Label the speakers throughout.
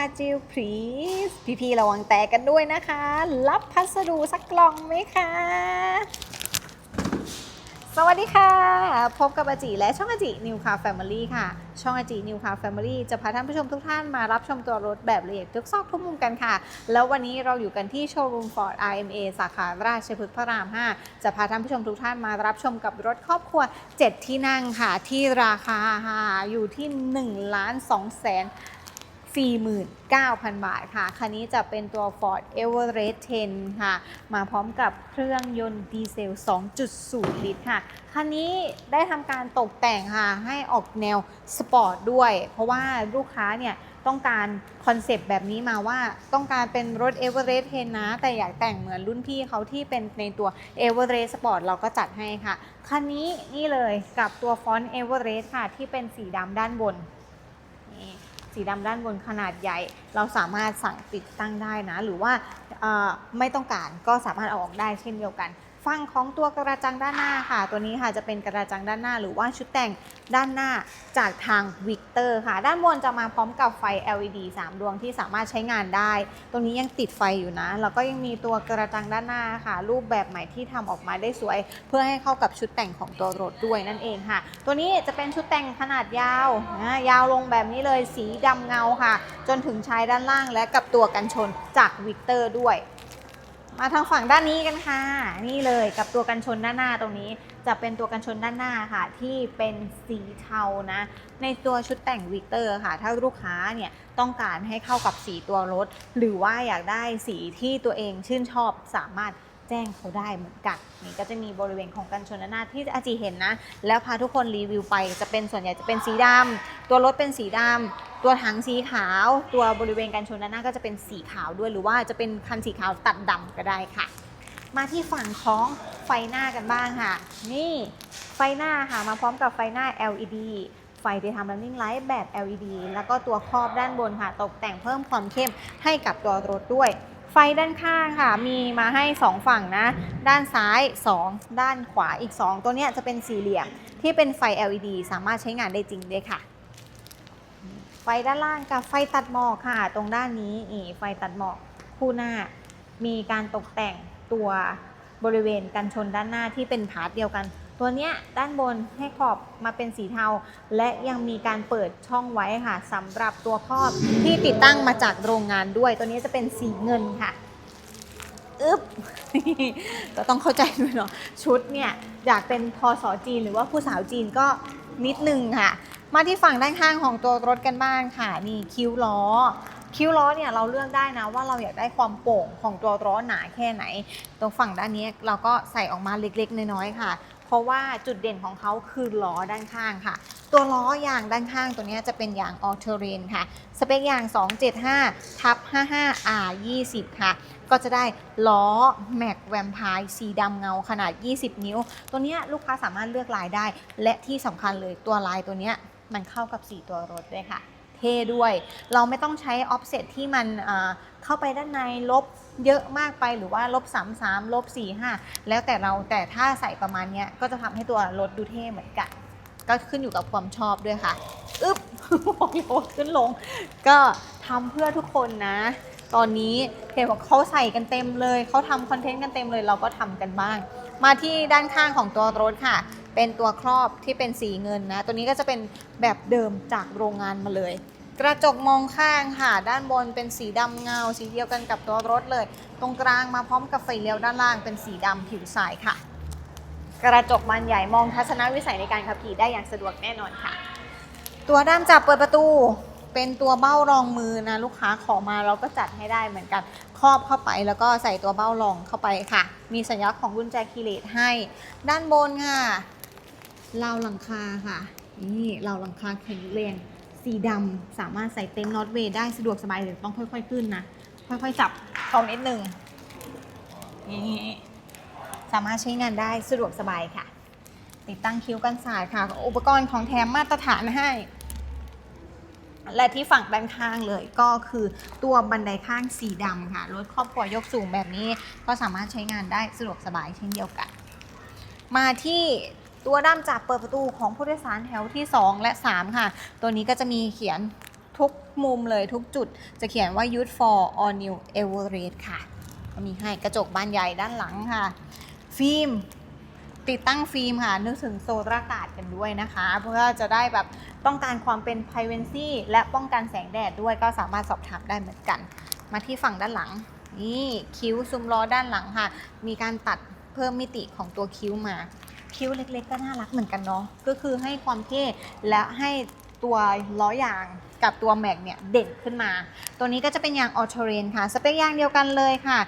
Speaker 1: าจิลพรีสพี่ๆระวังแตกกันด้วยนะคะ รับพัสดุสักกล่องไหมคะ สวัสดีค่ะ พบกับอาจิและช่องอาจินิวคาแฟมิลี่ค่ะ ช่องอาจินิวคาแฟมิลี่จะพาท่านผู้ชมทุกท่านมารับชมตัวรถแบบละเอียดทุกซอกทุกมุมกันค่ะ แล้ววันนี้เราอยู่กันที่โชว์รูมฟอร์ด IMA สาขาราชพฤกษ์พระราม 5 จะพาท่านผู้ชมทุกท่านมารับชมกับรถครอบครัว 7 ที่นั่งค่ะ ที่ราคาอยู่ที่1ล้าน2แสน 49,000 บาทค่ะ คันนี้จะเป็นตัว Ford Everest 10 ค่ะ มาพร้อมกับเครื่องยนต์ดีเซล 2.0 ลิตรค่ะ คันนี้ได้ทำการตกแต่งค่ะ ให้ออกแนวสปอร์ตด้วย เพราะว่าลูกค้าเนี่ยต้องการคอนเซปต์แบบนี้มาว่าต้องการเป็นรถ Everest 10นะ แต่อยากแต่งเหมือนรุ่นพี่เขาที่เป็นในตัว Everest Sport เราก็จัดให้ค่ะ คันนี้นี่เลยกับตัวฟอนต์ Everest ค่ะ ที่เป็นสีดำด้านบน สีดำด้านบนขนาดใหญ่ เราสามารถสั่งติดตั้งได้นะ หรือว่าไม่ต้องการก็สามารถเอาออกได้เช่นเดียวกัน ฟังของตัวกระจังด้านหน้าค่ะ ตัวนี้ค่ะจะเป็นกระจังด้านหน้า หรือว่าชุดแต่งด้านหน้าจากทางวิกเตอร์ค่ะ ด้านบนจะมาพร้อมกับไฟ LED 3 ดวงที่สามารถใช้งานได้ ตรงนี้ยังติดไฟอยู่นะ แล้วก็ยังมีตัวกระจังด้านหน้าค่ะ รูปแบบใหม่ที่ทำออกมาได้สวย เพื่อให้เข้ากับชุดแต่งของตัวรถด้วยนั่นเองค่ะ ตัวนี้จะเป็นชุดแต่งขนาดยาวนะยาวลงแบบนี้เลยสีดำเงาค่ะ จนถึงชายด้านล่างและกับตัวกันชนจากวิกเตอร์ด้วย มาทางฝั่งด้านนี้กันค่ะ นี่เลยกับตัวกันชนด้านหน้าตรงนี้ จะเป็นตัวกันชนด้านหน้าค่ะ ที่เป็นสีเทานะ ในตัวชุดแต่งวิกเตอร์ค่ะ ถ้าลูกค้าเนี่ยต้องการให้เข้ากับสีตัวรถ หรือว่าอยากได้สีที่ตัวเองชื่นชอบสามารถแจ้งเขาได้เหมือนกันนี่ก็จะมีบริเวณของกันชนด้านหน้าที่อาจีเห็นนะ แล้วพาทุกคนรีวิวไปจะเป็นส่วนใหญ่จะเป็นสีดำตัวรถเป็นสีดำ ตัวถังสีขาว ตัวบริเวณกันชนด้านหน้าก็จะเป็นสีขาวด้วย หรือว่าจะเป็นคันสีขาวตัดดำก็ได้ค่ะ มาที่ฝั่งของไฟหน้ากันบ้างค่ะ นี่ไฟหน้าค่ะมาพร้อมกับไฟหน้า LED ไฟที่ทำ running light แบบ LED แล้วก็ตัวครอบด้านบนค่ะ ตกแต่งเพิ่มความเข้มให้กับตัวรถด้วย ไฟด้านข้างค่ะ มีมาให้ 2 ฝั่งนะ ด้านซ้าย 2 ด้านขวาอีก 2 ตัวเนี้ยจะเป็นสี่เหลี่ยมที่เป็นไฟ LED สามารถใช้งานได้จริงด้วยค่ะ ไฟด้านล่างกับไฟตัดหมอกค่ะ ตรงด้านนี้นี่ไฟตัดหมอกคู่หน้า มีการตกแต่งตัวบริเวณกันชนด้านหน้าที่เป็นพาร์ทเดียวกัน ตัวเนี้ยด้านบนให้ขอบมาเป็นสีเทา และยังมีการเปิดช่องไว้ค่ะสำหรับตัวครอบที่ติดตั้งมาจากโรงงานด้วย ตัวนี้จะเป็นสีเงินค่ะอึ๊บก็ต้องเข้าใจด้วยเนาะชุดเนี่ยอยากเป็นพอสอจีนหรือว่าผู้สาวจีนก็นิดนึงค่ะ มาที่ฝั่งด้านข้างของตัวรถกันบ้างค่ะนี่คิ้วล้อ คิ้วล้อเนี่ยเราเลือกได้นะว่าเราอยากได้ความโป่งของตัวล้อหนาแค่ไหน ตรงฝั่งด้านนี้เราก็ใส่ออกมาเล็กๆน้อยๆค่ะ เพราะว่าจุดเด่นของเขาคือล้อด้านข้างค่ะ ตัวล้อยางด้านข้างตัวนี้จะเป็นยาง all terrain ค่ะ สเปคยาง 275ทับ 55 R 20 ค่ะก็จะได้ล้อแม็กแวมไพร์สีดำเงาขนาด 20 นิ้ว ตัวนี้ลูกค้าสามารถเลือกลายได้ และที่สำคัญเลยตัวลายตัวนี้ มันเข้ากับสีตัวรถด้วยค่ะ เท่ด้วย เราไม่ต้องใช้ออฟเซตที่มันเข้าไปด้านในลบเยอะมากไปหรือว่าลบ3 3ลบ4 5 แล้วแต่เราแต่ถ้าใส่ประมาณนี้ก็จะทำให้ตัวรถดูเท่เหมือนกัน ก็ขึ้นอยู่กับความชอบด้วยค่ะอึ๊บบอกเลยขึ้นลง ก็ทำเพื่อทุกคนนะ ตอนนี้เห็นว่าเขาใส่กันเต็มเลย เขาทำคอนเทนต์กันเต็มเลย เราก็ทำกันบ้าง มาที่ด้านข้างของตัวรถค่ะ เป็นตัวครอบที่เป็นสีเงินนะ ตัวนี้ก็จะเป็นแบบเดิมจากโรงงานมาเลย กระจกมองข้างค่ะด้านบนเป็นสีดำเงา สีเดียวกันกับตัวรถเลย ตรงกลางมาพร้อมกับไฟเลี้ยวด้านล่างเป็นสีดำผิวทรายค่ะ กระจกบานใหญ่มองทัศนวิสัยในการขับขี่ได้อย่างสะดวกแน่นอนค่ะ ตัวด้ามจับเปิดประตูเป็นตัวเบ้ารองมือนะลูกค้าขอมาเราก็จัดให้ได้เหมือนกันครอบเข้าไปแล้วก็ใส่ตัวเบ้ารองเข้าไปค่ะ มีสัญลักษณ์ของกุญแจคีเลสให้ ด้านบนค่ะ ราวหลังคาค่ะ นี่ราวหลังคาแข็งแรงสีดำสามารถใส่เต็มน็อตเวย์ได้สะดวกสบายเลยต้องค่อย ๆ ขึ้นนะ ค่อย ๆ จับเขานิดนึงนี่สามารถใช้งานได้สะดวกสบายค่ะ ติดตั้งคิ้วกันสาดค่ะ อุปกรณ์ของแถมมาตรฐานให้ และที่ฝั่งด้านข้างเลยก็คือตัวบันไดข้างสีดำค่ะรถครอบครัวยกสูงแบบนี้ ก็สามารถใช้งานได้สะดวกสบายเช่นเดียวกัน มาที่ ตัวด้ามจับเปิดประตูของผู้โดยสารแถวที่ 2 และ 3 ค่ะ ตัวนี้ก็จะมีเขียนทุกมุมเลยทุกจุด จะเขียนว่า u t h for All New Everest ค่ะก็มีให้กระจกบานใหญ่ด้านหลังค่ะ ฟิล์มติดตั้งฟิล์มค่ะนึกถึงโซลาร์อากาศกันด้วยนะคะ เพื่อจะได้แบบต้องการความเป็น p r i เ a c y และป้องกันแสงแดดด้วยก็สามารถสอบถามได้เหมือนกัน มาที่ฝั่งด้านหลัง นี่คิ้วซุ้มล้อด้านหลังค่ะ มีการตัดเพิ่มมิติของตัวคิ้วมา คิ้วเล็กๆ ก็น่ารักเหมือนกันเนาะก็คือให้ความเท่และให้ตัวล้อยางกับตัวแม็กเนี่ยเด่นขึ้นมา ตัวนี้ก็จะเป็นยางออโตเรนค่ะ สเปคยางเดียวกันเลยค่ะ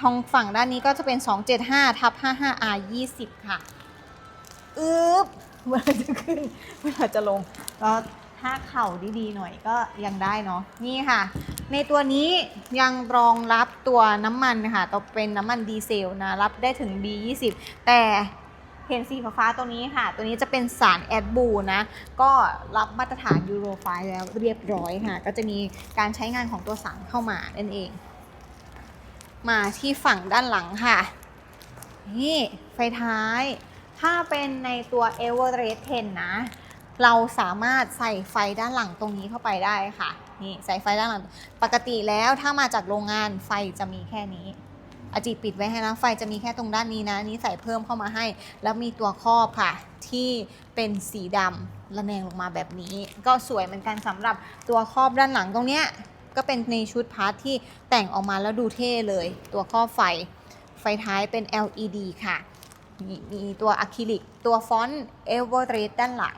Speaker 1: ทางฝั่งด้านนี้ก็จะเป็น 275ทับ 55R 20 ค่ะอึ๊บเวลาจะขึ้นเวลาจะลงก็ถ้าเข่าดีๆหน่อยก็ยังได้เนาะนี่ค่ะ ในตัวนี้ยังรองรับตัวน้ำมันค่ะตัวเป็นน้ำมันดีเซลนะ รับได้ถึง B20 แต่ เห็นสีฟ้าตัวนี้ค่ะ ตัวนี้จะเป็นสารแอดบูนะ ก็รับมาตรฐานยูโรไฟแล้วเรียบร้อยค่ะ ก็จะมีการใช้งานของตัวสารเข้ามานั่นเอง มาที่ฝั่งด้านหลังค่ะ นี่ไฟท้าย ถ้าเป็นในตัว e v e r e s t 10 นะ เราสามารถใส่ไฟด้านหลังตรงนี้เข้าไปได้ค่ะ นี่ใส่ไฟด้านหลัง ปกติแล้วถ้ามาจากโรงงานไฟจะมีแค่นี้ อาจิปิดไว้ให้นะไฟจะมีแค่ตรงด้านนี้นะนี้ใส่เพิ่มเข้ามาให้ แล้วมีตัวครอบค่ะ ที่เป็นสีดำระแนงลงมาแบบนี้ ก็สวยเหมือนกันสำหรับตัวครอบด้านหลังตรงเนี้ยก็เป็นในชุดพาร์ทที่แต่งออกมาแล้วดูเท่เลย ตัวครอบไฟ ไฟท้ายเป็น LED ค่ะมีมีตัวอะคริลิก ตัวฟอนต์เอเวอร์เรสด้านหลัง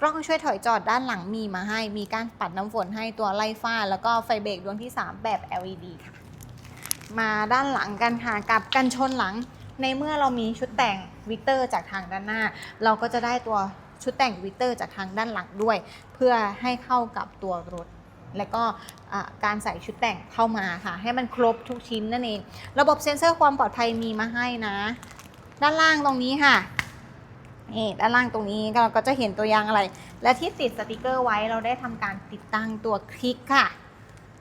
Speaker 1: กล้องช่วยถอยจอดด้านหลังมีมาให้ มีการปัดน้ำฝนให้ตัวไล่ฟ้า แล้วก็ไฟเบรกดวงที่ 3 แบบ LED ค่ะ มาด้านหลังกันค่ะกับกันชนหลัง ในเมื่อเรามีชุดแต่งวิกเตอร์จากทางด้านหน้า เราก็จะได้ตัวชุดแต่งวิกเตอร์จากทางด้านหลังด้วย เพื่อให้เข้ากับตัวรถ และก็การใส่ชุดแต่งเข้ามาค่ะ ให้มันครบทุกชิ้นนั่นเอง ระบบเซ็นเซอร์ความปลอดภัยมีมาให้นะ ด้านล่างตรงนี้ค่ะนี่ด้านล่างตรงนี้เราก็จะเห็นตัวยางอะไร และที่ติดสติกเกอร์ไว้เราได้ทำการติดตั้งตัวคลิกค่ะ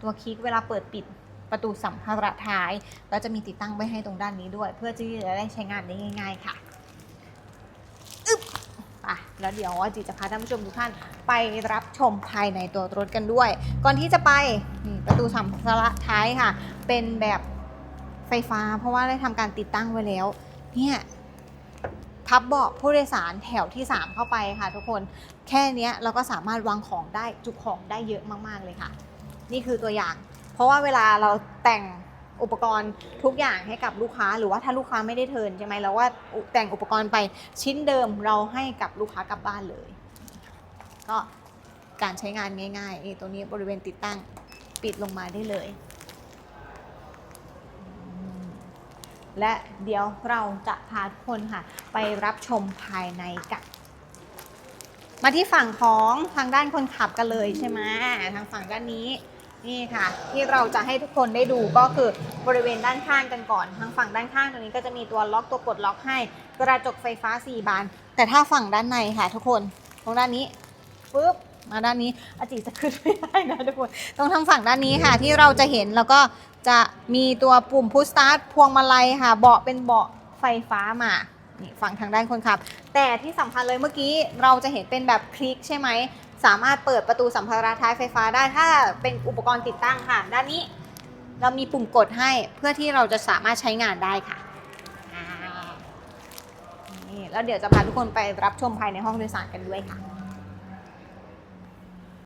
Speaker 1: ตัวคลิกเวลาเปิดปิด ประตูสัมภาระท้าย ก็จะมีติดตั้งไว้ให้ตรงด้านนี้ด้วย เพื่อที่จะได้ใช้งานได้ง่าย ๆ ค่ะอึ๊บอะแล้วเดี๋ยวอาจิจะพาท่านผู้ชมทุกท่านไปรับชมภายในตัวรถกันด้วย ก่อนที่จะไปนี่ประตูสัมภาระท้ายค่ะ เป็นแบบไฟฟ้า เพราะว่าได้ทำการติดตั้งไว้แล้ว เนี่ยพับเบาะผู้โดยสารแถวที่ 3 เข้าไปค่ะทุกคนแค่นี้เราก็สามารถวางของได้จุของได้เยอะมาก ๆ เลยค่ะ นี่คือตัวอย่าง เพราะว่าเวลาเราแต่งอุปกรณ์ทุกอย่างให้กับลูกค้า หรือว่าถ้าลูกค้าไม่ได้เทินใช่ไหมเราว่าแต่งอุปกรณ์ไปชิ้นเดิมเราให้กับลูกค้ากลับบ้านเลย ก็การใช้งานง่ายๆนี่ตรงนี้บริเวณติดตั้งปิดลงมาได้เลย และเดี๋ยวเราจะพาทุกคนค่ะ ไปรับชมภายในกันมาที่ฝั่งของทางด้านคนขับกันเลยใช่ไหมทางฝั่งด้านนี้ นี่ค่ะ ที่เราจะให้ทุกคนได้ดูก็คือบริเวณด้านข้างกันก่อน ทางฝั่งด้านข้างตรงนี้ก็จะมีตัวล็อกตัวปลดล็อกให้ กระจกไฟฟ้า 4 บาน แต่ถ้าฝั่งด้านในค่ะทุกคนตรงด้านนี้ปุ๊บมาด้านนี้อาจิจะขึ้นไม่ได้นะทุกคนตรงทางฝั่งด้านนี้ค่ะ ที่เราจะเห็นแล้วก็จะมีตัวปุ่มพุชสตาร์ทพวงมาลัยค่ะ เบาะเป็นเบาะไฟฟ้ามานี่ฝั่งทางด้านคนขับ แต่ที่สำคัญเลยเมื่อกี้เราจะเห็นเป็นแบบคลิกใช่ไหม สามารถเปิดประตูสัมภาระท้ายไฟฟ้าได้ถ้าเป็นอุปกรณ์ติดตั้งค่ะ ด้านนี้เรามีปุ่มกดให้เพื่อที่เราจะสามารถใช้งานได้ค่ะนี่แล้วเดี๋ยวจะพาทุกคนไปรับชมภายในห้องโดยสารกันด้วยค่ะ